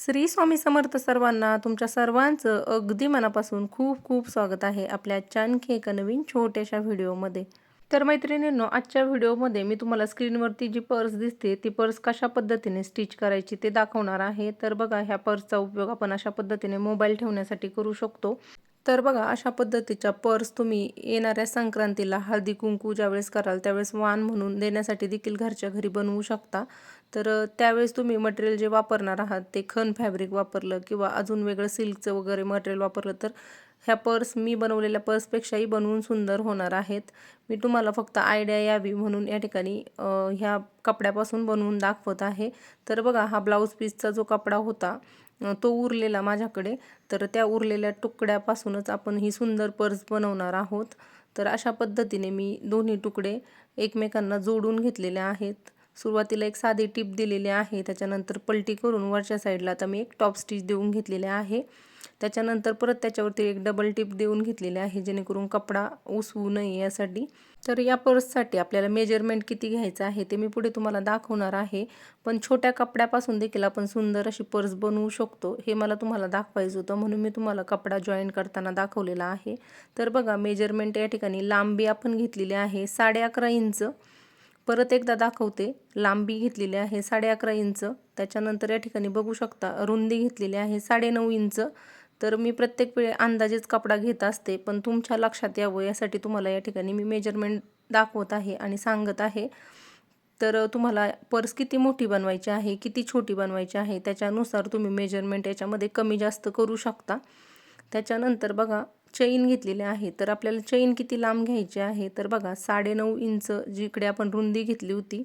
श्री स्वामी समर्थ सर्वांना तुमच्या सर्वांचं अगदी मनापासून खूप खूप स्वागत आहे आपल्या आजच्या आणखी एका नवीन छोट्याशा व्हिडिओमध्ये. तर मैत्रिणींनो आजच्या व्हिडिओमध्ये मी तुम्हाला स्क्रीनवरती जी पर्स दिसते ती पर्स कशा पद्धतीने स्टिच करायची ते दाखवणार आहे. तर बघा ह्या पर्सचा उपयोग आपण अशा पद्धतीने मोबाईल ठेवण्यासाठी करू शकतो. तर बघा अशा पद्धतीच्या पर्स तुम्ही येणाऱ्या संक्रांतीला हळदी कुंकू ज्यावेळेस कराल त्यावेळेस वाण म्हणून देण्यासाठी देखील घरच्या घरी बनवू शकता. तर त्यावेळेस तुम्ही मटेरियल जे वापरणार आहात ते खन फॅब्रिक वापरलं किंवा अजून वेगळं सिल्कचं वगैरे मटेरियल वापरलं तर ह्या पर्स मी बनवलेल्या पर्सपेक्षाही बनवून सुंदर होणार आहेत. मी तुम्हाला फक्त आयडिया यावी म्हणून या ठिकाणी ह्या कपड्यापासून बनवून दाखवत आहे. तर बघा हा ब्लाऊज पीसचा जो कपडा होता तो उरलेला माझ्याकडे. तर त्या उरलेल्या तुकड्यापासूनच आपण ही सुंदर पर्स बनवणार आहोत. तर अशा पद्धतीने मी दोन्ही तुकडे एकमेकांना जोडून घेतलेले आहेत. सुरुवातीला एक साधी टीप दिलेली आहे. त्याच्यानंतर पलटी करून वरच्या साईडला आता मी एक टॉप स्टिच देऊन घेतलेले आहे. त्याच्यानंतर परत त्याच्यावरती एक डबल टिप देऊन घेतलेले आहे जेणेकरून कपडा उसवू नये यासाठी. तर या पर्ससाठी आपल्याला मेजरमेंट किती घ्यायचं आहे ते मी पुढे तुम्हाला दाखवणार आहे. पण छोट्या कपड्यापासून देखील आपण सुंदर अशी पर्स बनवू शकतो हे मला तुम्हाला दाखवायचं होतं म्हणून मी तुम्हाला कपडा जॉईन करताना दाखवलेला आहे. तर बघा मेजरमेंट या ठिकाणी लांबी आपण घेतलेली आहे साडे अकरा इंच. परत एकदा दाखवते. लांबी घेतलेली आहे साडे अकरा इंच. त्याच्यानंतर या ठिकाणी बघू शकता रुंदी घेतलेली आहे साडे नऊ इंच. तर मी प्रत्येक वेळे अंदाजेच कपडा घेत असते पण तुमच्या लक्षात यावं यासाठी तुम्हाला या ठिकाणी मी मेजरमेंट दाखवत आहे आणि सांगत आहे. तर तुम्हाला पर्स किती मोठी बनवायची आहे किती छोटी बनवायची आहे त्याच्यानुसार तुम्ही मेजरमेंट याच्यामध्ये कमी जास्त करू शकता. त्याच्यानंतर बघा चैन घेतलेली आहे. तर आपल्याला चैन किती लांब घ्यायची आहे? तर बघा साडेनऊ इंच जिकडे आपण रुंदी घेतली होती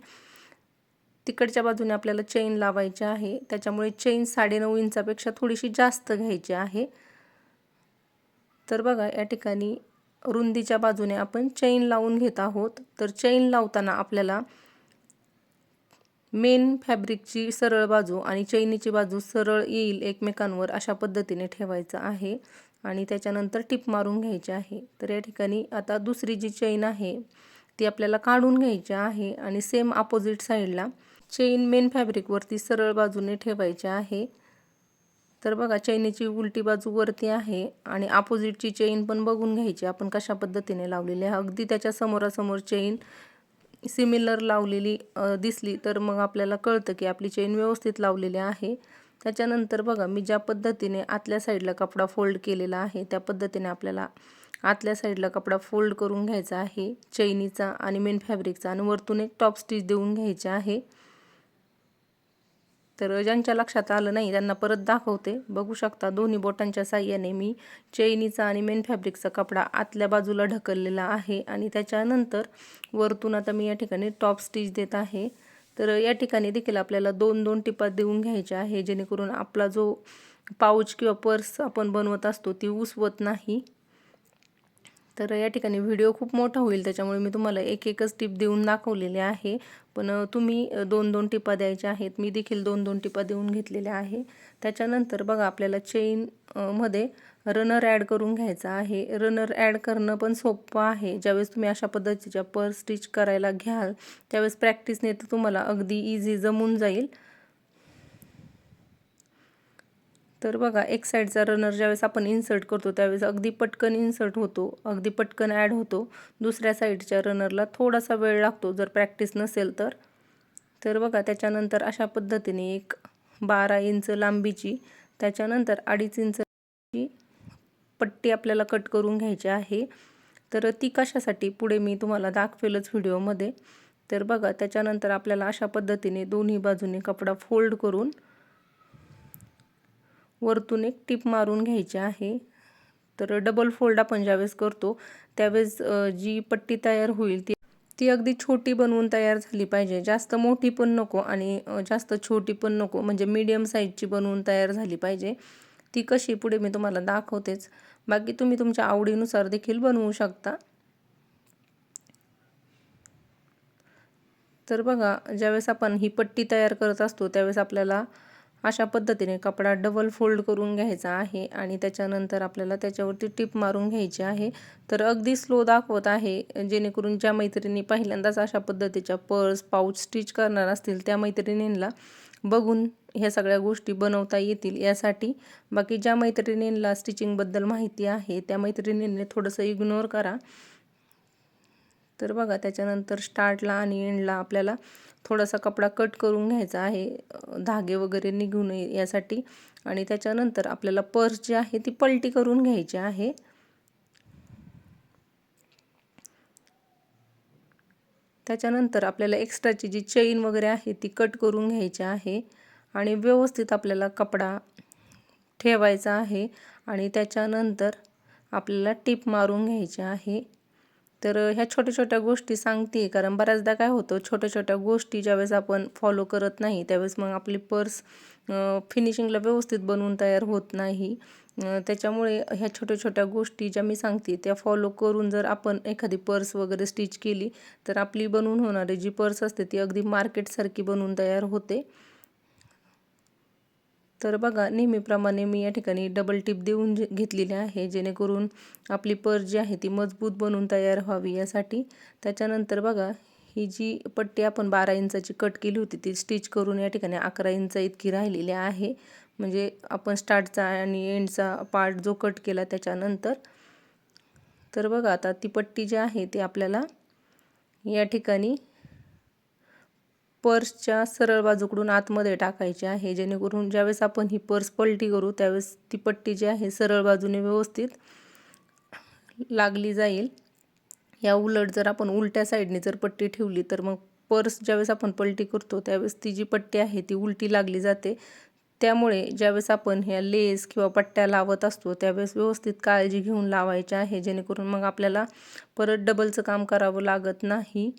तिकडच्या बाजूने आपल्याला चैन लावायची आहे. त्याच्यामुळे चैन साडेनऊ इंचापेक्षा थोडीशी जास्त घ्यायची आहे. तर बघा या ठिकाणी रुंदीच्या बाजूने आपण चैन लावून घेत आहोत. तर चैन लावताना आपल्याला मेन फॅब्रिकची सरळ बाजू आणि चैनीची बाजू सरळ येईल एकमेकांवर अशा पद्धतीने ठेवायचं आहे. आणि त्याच्यानंतर टिप मारून घ्यायची आहे. तर या ठिकाणी आता दुसरी जी चैन आहे ती आपल्याला काढून घ्यायची आहे आणि सेम अपोजिट साईडला चेन मेन फॅब्रिकवरती सरळ बाजूने ठेवायची आहे. तर बघा चैनीची उलटी बाजू वरती आहे आणि अपोजिटची चेन पण बघून घ्यायची. आपण कशा पद्धतीने लावलेली आहे. अगदी त्याच्या समोरासमोर चेन सिमिलर लावलेली दिसली तर मग आपल्याला कळतं की आपली चेन व्यवस्थित लावलेली आहे. त्याच्यानंतर बघा मी ज्या पद्धतीने आतल्या साईडला कपडा फोल्ड केलेला आहे त्या पद्धतीने आपल्याला आतल्या साईडला कपडा फोल्ड करून घ्यायचा आहे. चैनीचा आणि मेन फॅब्रिकचा आणि वरतून एक टॉप स्टिच देऊन घ्यायचे आहे. तर ज्यांच्या लक्षात आलं नाही त्यांना परत दाखवते. बघू शकता दोन्ही बोटांच्या साह्याने मी चैनीचा आणि मेन फॅब्रिकचा कपडा आतल्या बाजूला ढकललेला आहे. आणि त्याच्यानंतर वरतून आता मी या ठिकाणी टॉप स्टिच देत आहे. तर या ठिकाणी देखील आपल्याला दोन दोन टिपा देऊन घ्यायच्या आहे जेणेकरून आपला जो पाऊच किंवा पर्स आपण बनवत असतो ती उसवत नाही. तर या ठिकाणी व्हिडिओ खूप मोठा होईल त्याच्यामुळे मी तुम्हाला एक एकच टिप देऊन दाखवलेले आहे. पण तुम्ही दोन दोन टिपा द्यायच्या आहेत मी देखील दोन दोन टिपा देऊन घेतलेल्या आहे. त्याच्यानंतर बघा आपल्याला चेन मध्ये रनर ॲड करून घ्यायचा आहे. रनर ॲड करणं पण सोपं आहे. ज्यावेळेस तुम्ही अशा पद्धतीच्या पर स्टिच करायला घ्याल त्यावेळेस प्रॅक्टिसने तर तुम्हाला अगदी इझी जमून जाईल. तर बघा एक साईडचा रनर ज्यावेळेस आपण इन्सर्ट करतो त्यावेळेस अगदी पटकन इन्सर्ट होतो अगदी पटकन ॲड होतो. दुसऱ्या साईडच्या रनरला थोडासा वेळ लागतो जर प्रॅक्टिस नसेल तर. तर बघा त्याच्यानंतर अशा पद्धतीने एक बारा इंच लांबीची त्याच्यानंतर अडीच इंच पट्टी आपल्याला कट करून घ्यायची आहे. तर ती कशासाठी? पुढे मी तुम्हाला दाखवेलच व्हिडिओमध्ये. तर बघा त्याच्यानंतर आपल्याला अशा पद्धतीने दोन्ही बाजूने कपडा फोल्ड करून वरतून एक टिप मारून घ्यायची आहे. तर डबल फोल्ड आपण ज्यावेळेस करतो त्यावेळेस जी पट्टी तयार होईल ती ती अगदी छोटी बनवून तयार झाली पाहिजे. जास्त मोठी पण नको आणि जास्त छोटी पण नको म्हणजे मीडियम साईजची बनवून तयार झाली पाहिजे. ती कशी? पुढे मी तुम्हाला दाखवतेच. बाकी तुम्ही तुमच्या आवडीनुसार देखील बनवू शकता. तर बघा ज्यावेळेस आपण ही पट्टी तयार करत असतो त्यावेळेस आपल्याला अशा पद्धतीने कपडा डबल फोल्ड करून घ्यायचा आहे आणि त्याच्यानंतर आपल्याला त्याच्यावरती टिप मारून घ्यायची आहे. तर अगदी स्लो दाखवत आहे जेणेकरून ज्या मैत्रिणी पहिल्यांदाच अशा पद्धतीच्या पर्स पाऊच स्टिच करणार असतील त्या मैत्रिणींना बघून ह्या सगळ्या गोष्टी बनवता येतील. यासाठी बाकी ज्या मैत्रिणींना स्टिचिंगबद्दल माहिती आहे त्या मैत्रिणींनी थोडंसं इग्नोर करा. तर बघा त्याच्यानंतर स्टार्टला आणि एंडला आपल्याला थोडासा कपडा कट करून घ्यायचा आहे धागे वगैरे निघू नये यासाठी. आणि त्याच्यानंतर आपल्याला पर्स जी आहे ती पलटी करून घ्यायची आहे. त्याच्यानंतर आपल्याला एक्स्ट्राची जी चेन वगैरे आहे ती कट करून घ्यायची आहे. आणि व्यवस्थित आपल्याला कपडा ठेवायचा आहे. आणि त्याच्यानंतर आपल्याला टिप मारून घ्यायची आहे. तर ह्या छोट्या छोट्या गोष्टी सांगते कारण बऱ्याचदा काय होतं छोट्या छोट्या गोष्टी ज्यावेळेस आपण फॉलो करत नाही त्यावेळेस मग आपली पर्स फिनिशिंगला व्यवस्थित बनवून तयार होत नाही. त्याच्यामुळे ह्या छोट्या छोट्या गोष्टी ज्या मी सांगते त्या फॉलो करून जर आपण एखादी पर्स वगैरे स्टिच केली तर आपली बनवून होणारी जी पर्स असते ती अगदी मार्केटसारखी बनवून तयार होते. तर बघा नेहमीप्रमाणे मी या ठिकाणी डबल टिप देऊन घेतलेली आहे जेणेकरून आपली पर जी आहे ती मजबूत बनून तयार व्हावी यासाठी. त्याच्यानंतर बघा ही जी पट्टी आपण बारा इंचाची कट केली होती ती स्टिच करून या ठिकाणी अकरा इंच इतकी राहिलेली आहे. म्हणजे आपण स्टार्टचा आणि एंडचा पार्ट जो कट केला त्याच्यानंतर. तर बघा आता ती पट्टी जी आहे ती आपल्याला या ठिकाणी पर्सच्या सरळ बाजूकडून आतमध्ये टाकायची आहे. जेणेकरून ज्यावेळेस आपण ही पर्स पलटी करू त्यावेळेस ती पट्टी जी आहे सरळ बाजूने व्यवस्थित लागली जाईल. या उलट जर आपण उलट्या साईडने जर पट्टी ठेवली तर मग पर्स ज्यावेळेस आपण पलटी करतो त्यावेळेस ती जी पट्टी आहे ती उलटी लागली जाते. त्यामुळे ज्यावेळेस आपण ह्या लेस किंवा पट्ट्या लावत असतो त्यावेळेस व्यवस्थित काळजी घेऊन लावायची आहे. जेणेकरून मग आपल्याला परत डबलचं काम करावं लागत नाही.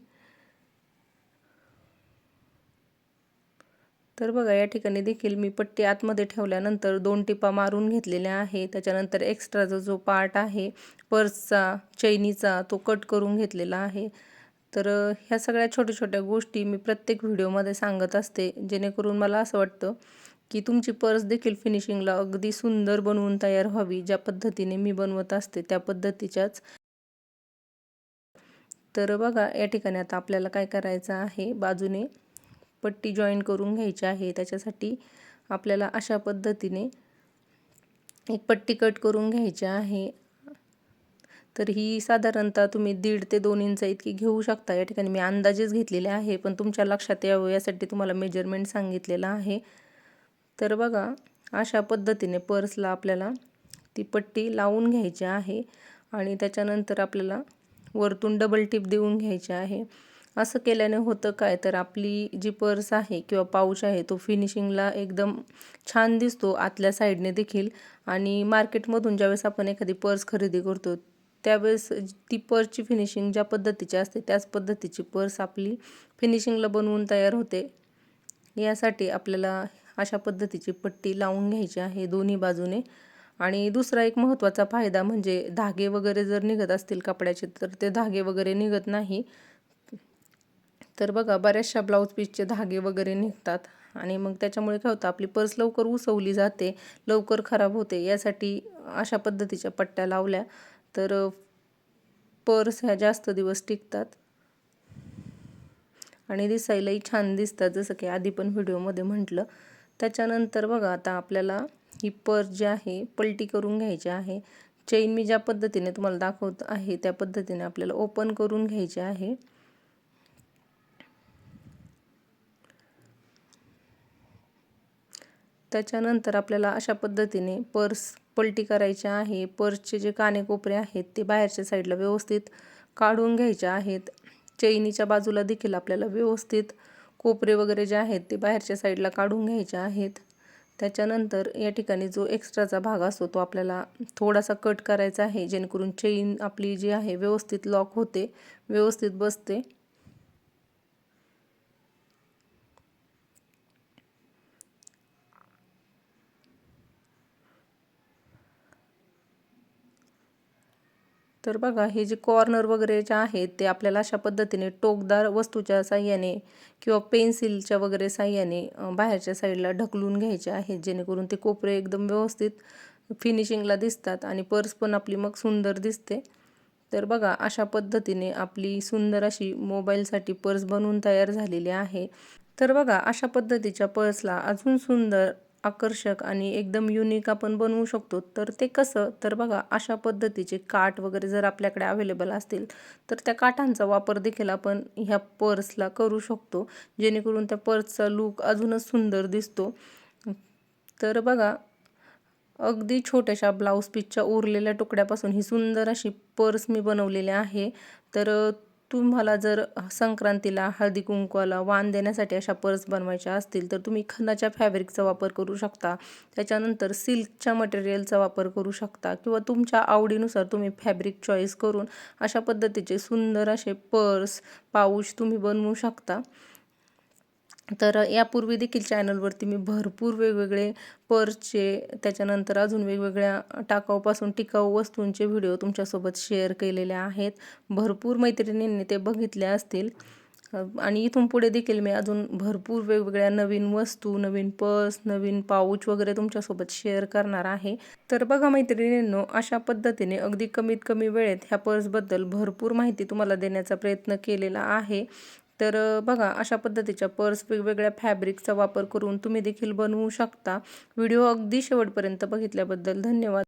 तर बघा या ठिकाणी देखील मी पट्टी आतमध्ये ठेवल्यानंतर दोन टिपा मारून घेतलेल्या आहे. त्याच्यानंतर एक्स्ट्राचा जो पार्ट आहे पर्सचा चैनीचा तो कट करून घेतलेला आहे. तर ह्या सगळ्या छोट्या छोट्या गोष्टी मी प्रत्येक व्हिडिओमध्ये सांगत असते जेणेकरून मला असं वाटतं की तुमची पर्स देखील फिनिशिंगला अगदी सुंदर बनवून तयार व्हावी ज्या पद्धतीने मी बनवत असते त्या पद्धतीच्याच. तर बघा या ठिकाणी आता आपल्याला काय करायचं आहे बाजूने पट्टी जॉईन करून घ्यायची आहे. त्याच्यासाठी आपल्याला अशा पद्धतीने एक पट्टी कट करून घ्यायची आहे. तर ही साधारणतः तुम्ही दीड ते दोन इंच इतकी घेऊ शकता. या ठिकाणी मी अंदाजेच घेतलेले आहे पण तुमच्या लक्षात यावं यासाठी तुम्हाला मेजरमेंट सांगितलेलं आहे. तर बघा अशा पद्धतीने पर्सला आपल्याला ती पट्टी लावून घ्यायची आहे आणि त्याच्यानंतर आपल्याला वरतून डबल टिप देऊन घ्यायची आहे. असं केल्याने होतं काय? तर आपली जी पर्स आहे किंवा पाऊच आहे तो फिनिशिंगला एकदम छान दिसतो आतल्या साईडने देखील. आणि मार्केटमधून ज्यावेळेस आपण एखादी पर्स खरेदी करतो त्यावेळेस ती पर्सची फिनिशिंग ज्या पद्धतीची असते त्याच पद्धतीची पर्स आपली फिनिशिंगला बनवून तयार होते. यासाठी आपल्याला अशा पद्धतीची पट्टी लावून घ्यायची आहे दोन्ही बाजूने. आणि दुसरा एक महत्त्वाचा फायदा म्हणजे धागे वगैरे जर निघत असतील कपड्याचे तर ते धागे वगैरे निघत नाही. तर बघा बऱ्याचशा ब्लाऊज पीसचे धागे वगैरे निघतात आणि मग त्याच्यामुळे काय होतं आपली पर्स लवकर उसवली जाते लवकर खराब होते यासाठी अशा पद्धतीच्या पट्ट्या लावल्या तर पर्स ह्या जास्त दिवस टिकतात. आणि दिसायलाही छान दिसतात जसं की आधी पण व्हिडिओमध्ये म्हटलं. त्याच्यानंतर बघा आता आपल्याला ही पर्स जी आहे पलटी करून घ्यायची आहे. चेन मी ज्या पद्धतीने तुम्हाला दाखवत आहे त्या पद्धतीने आपल्याला ओपन करून घ्यायची आहे. त्याच्यानंतर आपल्याला अशा पद्धतीने पर्स पलटी करायची आहे. पर्सचे जे कानेकोपरे आहेत ते बाहेरच्या साईडला व्यवस्थित काढून घ्यायचे आहेत. चैनीच्या बाजूला देखील आपल्याला व्यवस्थित कोपरे वगैरे जे आहेत ते बाहेरच्या साईडला काढून घ्यायचे आहेत. त्याच्यानंतर या ठिकाणी जो एक्स्ट्राचा भाग असतो तो आपल्याला थोडासा कट करायचा आहे. जेणेकरून चेन आपली जी आहे व्यवस्थित लॉक होते व्यवस्थित बसते. तर बघा हे जे कॉर्नर वगैरे जे आहेत ते आपल्याला अशा पद्धतीने टोकदार वस्तूच्या साह्याने किंवा पेन्सिलच्या वगैरे साह्याने बाहेरच्या साईडला ढकलून घ्यायचे आहेत जेणेकरून ते कोपरे एकदम व्यवस्थित फिनिशिंगला दिसतात आणि पर्स पण आपली मग सुंदर दिसते. तर बघा अशा पद्धतीने आपली सुंदर अशी मोबाईलसाठी पर्स बनवून तयार झालेली आहे. तर बघा अशा पद्धतीच्या पर्सला अजून सुंदर आकर्षक आणि एकदम युनिक आपण बनवू शकतो. तर ते कसं? तर बघा अशा पद्धतीचे काठ वगैरे जर आपल्याकडे अवेलेबल असतील तर त्या काठांचा वापर देखील आपण ह्या पर्सला करू शकतो. जेणेकरून त्या पर्सचा लूक अजूनच सुंदर दिसतो. तर बघा अगदी छोट्याशा ब्लाऊज पीसच्या उरलेल्या तुकड्यापासून ही सुंदर अशी पर्स मी बनवलेली आहे. तर तुम्हाला जर संक्रांतीला हळदी कुंकवाला वाण देण्यासाठी अशा पर्स बनवायच्या असतील तर तुम्ही खणाच्या फॅब्रिकचा वापर करू शकता. त्याच्यानंतर सिल्कच्या मटेरियलचा वापर करू शकता किंवा तुमच्या आवडीनुसार तुम्ही फॅब्रिक चॉईस करून अशा पद्धतीचे सुंदर असे पर्स पाऊच तुम्ही बनवू शकता. तर यापूर्वी देखील चॅनलवरती मी भरपूर वेगवेगळे पर्सचे त्याच्यानंतर अजून वेगवेगळ्या टाकाऊपासून टिकाऊ वस्तूंचे व्हिडिओ तुमच्यासोबत शेअर केलेले आहेत. भरपूर मैत्रिणींनी ते बघितले असतील. आणि इथून पुढे देखील मी अजून भरपूर वेगवेगळ्या नवीन वस्तू नवीन पर्स नवीन पाऊच वगैरे तुमच्यासोबत शेअर करणार आहे. तर बघा मैत्रिणींनो अशा पद्धतीने अगदी कमीत कमी वेळेत ह्या पर्सबद्दल भरपूर माहिती तुम्हाला देण्याचा प्रयत्न केलेला आहे. तर बघा अशा पद्धतीच्या पर्स वेगवेगळ्या फॅब्रिकचा वापर करून तुम्ही देखील बनवू शकता. व्हिडिओ अगदी शेवटपर्यंत बघितल्याबद्दल धन्यवाद.